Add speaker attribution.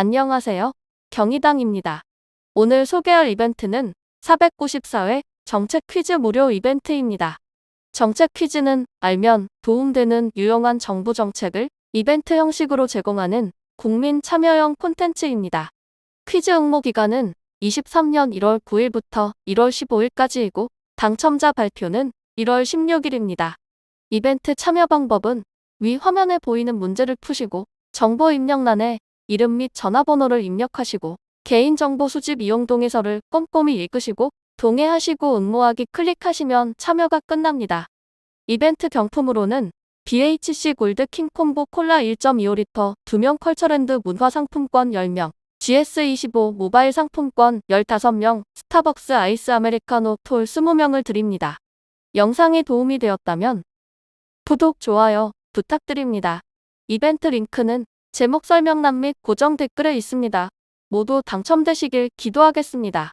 Speaker 1: 안녕하세요. 경희당입니다. 오늘 소개할 이벤트는 494회 정책 퀴즈 무료 이벤트입니다. 정책 퀴즈는 알면 도움되는 유용한 정부 정책을 이벤트 형식으로 제공하는 국민 참여형 콘텐츠입니다. 퀴즈 응모 기간은 23년 1월 9일부터 1월 15일까지이고 당첨자 발표는 1월 16일입니다. 이벤트 참여 방법은 위 화면에 보이는 문제를 푸시고 정보 입력란에 이름 및 전화번호를 입력하시고 개인정보 수집 이용 동의서를 꼼꼼히 읽으시고 동의하시고 응모하기 클릭하시면 참여가 끝납니다. 이벤트 경품으로는 BHC 골드 킹콤보 콜라 1.25리터 2명 컬처랜드 문화상품권 10명, GS25 모바일 상품권 15명, 스타벅스 아이스 아메리카노 톨 20명을 드립니다. 영상이 도움이 되었다면 구독, 좋아요 부탁드립니다. 이벤트 링크는 제목 설명란 및 고정 댓글에 있습니다. 모두 당첨되시길 기도하겠습니다.